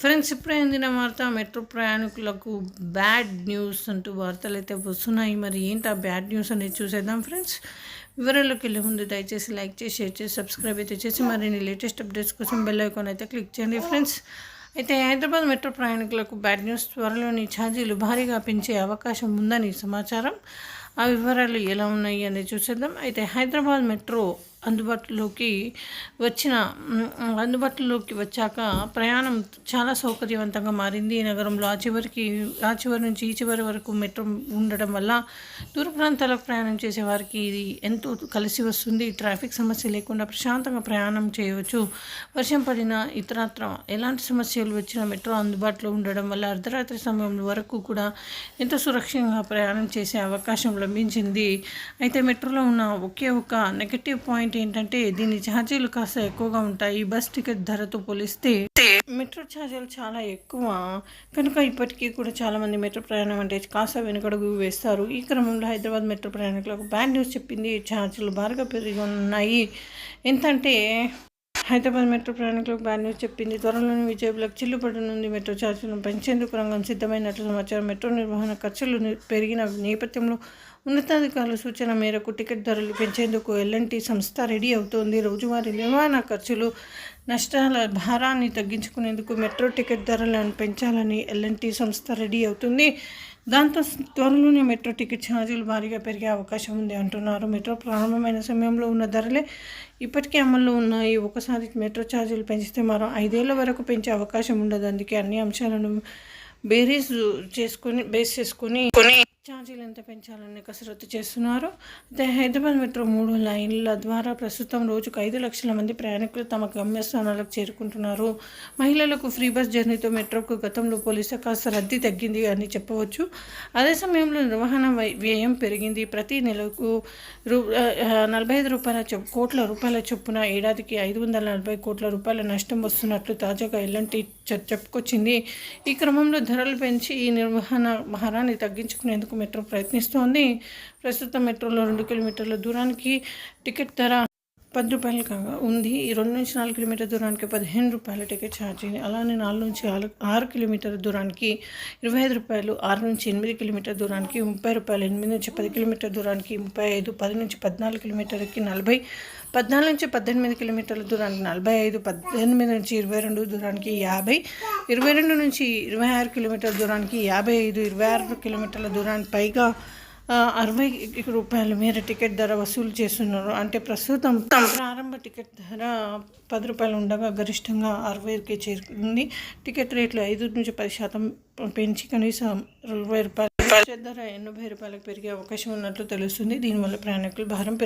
Friends ఇప్పుడే అందిన వార్త. మెట్రో ప్రయాణికులకు బ్యాడ్ న్యూస్ అంటూ వార్తలు అయితే వస్తున్నాయి. మరి ఏంటి ఆ బ్యాడ్ న్యూస్ అనేది చూసేద్దాం ఫ్రెండ్స్. వివరాల్లోకి వెళ్ళే ముందు దయచేసి లైక్ చేసి షేర్ చేసి సబ్స్క్రైబ్ అయితే చేసి మరిన్ని లేటెస్ట్ అప్డేట్స్ కోసం బెల్ ఐకాన్ అయితే క్లిక్ చేయండి ఫ్రెండ్స్. అయితే హైదరాబాద్ మెట్రో ప్రయాణికులకు బ్యాడ్ న్యూస్ త్వరలోని ఛార్జీలు భారీగా పెంచే అవకాశం ఉందని సమాచారం. ఆ వివరాలు ఎలా ఉన్నాయి అనేది చూసేద్దాం. అయితే హైదరాబాద్ మెట్రో అందుబాటులోకి వచ్చిన అందుబాటులోకి వచ్చాక ప్రయాణం చాలా సౌకర్యవంతంగా మారింది. ఈ నగరంలో ఆ చివరికి ఆ చివరి నుంచి ఈ చివరి వరకు మెట్రో ఉండడం వల్ల దూర ప్రాంతాలకు ప్రయాణం చేసేవారికి ఇది ఎంతో కలిసి వస్తుంది. ట్రాఫిక్ సమస్య లేకుండా ప్రశాంతంగా ప్రయాణం చేయవచ్చు. వర్షం పడిన ఇతరత్ర ఎలాంటి సమస్యలు వచ్చినా మెట్రో అందుబాటులో ఉండడం వల్ల అర్ధరాత్రి సమయం వరకు కూడా ఎంతో సురక్షితంగా ప్రయాణం చేసే అవకాశం లభించింది. అయితే మెట్రోలో ఉన్న ఒకే ఒక నెగటివ్ పాయింట్ ఏంటంటే దీని ఛార్జీలు కాస్త ఎక్కువగా ఉంటాయి. బస్ టికెట్ ధరతో పోలిస్తే మెట్రో ఛార్జీలు చాలా ఎక్కువ. కనుక ఇప్పటికీ కూడా చాలామంది మెట్రో ప్రయాణం అంటే కాస్త వెనుకడుగు వేస్తారు. ఈ క్రమంలో హైదరాబాద్ మెట్రో ప్రయాణికులకు బ్యాడ్ న్యూస్ చెప్పింది. ఛార్జీలు బాగా పెరిగి ఉన్నాయి. ఎంతంటే హైదరాబాద్ మెట్రో ప్రయాణికులకు బ్యాడ్ న్యూస్ చెప్పింది. త్వరలోనే విజయబులకు చిల్లుపడనుంది మెట్రో ఛార్జీలను పెంచేందుకు రంగం సిద్ధమైనట్లు సమాచారం. మెట్రో నిర్వహణ ఖర్చులు పెరిగిన నేపథ్యంలో ఉన్నతాధికారుల సూచన మేరకు టికెట్ ధరలు పెంచేందుకు ఎల్ఎన్టీ సంస్థ రెడీ అవుతోంది. రోజువారీ నిర్వహణ ఖర్చులు నష్టాల భారాన్ని తగ్గించుకునేందుకు మెట్రో టికెట్ ధరలను పెంచాలని ఎల్ఎన్టీ సంస్థ రెడీ అవుతుంది. దాంతో త్వరలోనే మెట్రో టికెట్ ఛార్జీలు భారీగా పెరిగే అవకాశం ఉంది అంటున్నారు. మెట్రో ప్రారంభమైన సమయంలో ఉన్న ధరలే ఇప్పటికీ అమల్లో ఉన్నాయి. ఒకసారి మెట్రో ఛార్జీలు పెంచితే మరో ఐదేళ్ళ వరకు పెంచే అవకాశం ఉండదు. అందుకే అన్ని అంశాలను బేరీస్ చేసుకొని బేస్ చేసుకొని ఛార్జీలు ఎంత పెంచాలని కసరత్తు చేస్తున్నారు. అయితే హైదరాబాద్ మెట్రో మూడు లైన్ల ద్వారా ప్రస్తుతం రోజుకు ఐదు లక్షల మంది ప్రయాణికులు తమ గమ్యస్థానాలకు చేరుకుంటున్నారు. మహిళలకు ఫ్రీ బస్ జర్నీతో మెట్రోకు గతంలో పోలిస్తే కాస్త రద్దీ తగ్గింది అని చెప్పవచ్చు. అదే సమయంలో నిర్వహణ వ్యయం పెరిగింది. ప్రతి నెలకు రూ నలభై ఐదు రూపాయల చొప్ కోట్ల రూపాయల చొప్పున ఏడాదికి ఐదు వందల నలభై కోట్ల రూపాయల నష్టం వస్తున్నట్లు తాజాగా ఎలాంటి చెప్పుకొచ్చింది. ఈ క్రమంలో ధరలు పెంచి ఈ నిర్వహణ భారాన్ని తగ్గించుకునేందుకు మెట్రో ప్రయత్నిస్తోంది. ప్రస్తుతం మెట్రోలో రెండు కిలోమీటర్ల దూరానికి టికెట్ ధర పది రూపాయలు కాగా ఉంది. ఈ రెండు నుంచి నాలుగు కిలోమీటర్ల దూరానికి పదిహేను రూపాయల టికెట్ ఛార్జీని అలానే నాలుగు నుంచి ఆరు కిలోమీటర్ కిలోమీటర్ల దూరానికి ఇరవై ఐదు రూపాయలు ఆరు నుంచి ఎనిమిది కిలోమీటర్ల దూరానికి ముప్పై రూపాయలు ఎనిమిది నుంచి పది కిలోమీటర్ల దూరానికి ముప్పై ఐదు పది నుంచి పద్నాలుగు కిలోమీటర్లకి నలభై పద్నాలుగు నుంచి పద్దెనిమిది కిలోమీటర్ల దూరానికి నలభై ఐదు పద్దెనిమిది నుంచి ఇరవై రెండు దూరానికి యాభై ఇరవై రెండు నుంచి ఇరవై ఆరు కిలోమీటర్ల దూరానికి యాభై ఐదు ఇరవై ఆరు కిలోమీటర్ల దూరానికి పైగా అరవై రూపాయల మేర టికెట్ ధర వసూలు చేస్తున్నారు. అంటే ప్రస్తుతం ప్రారంభ టికెట్ ధర పది రూపాయలు ఉండగా గరిష్టంగా అరవైకి చేరుకుంది. టికెట్ రేట్లు ఐదు నుంచి పది శాతం పెంచి కనీసం ఇరవై రూపాయలు ధర ఎనభై రూపాయలకు పెరిగే అవకాశం ఉన్నట్లు తెలుస్తుంది. దీనివల్ల ప్రయాణికులు భారం పెరుగు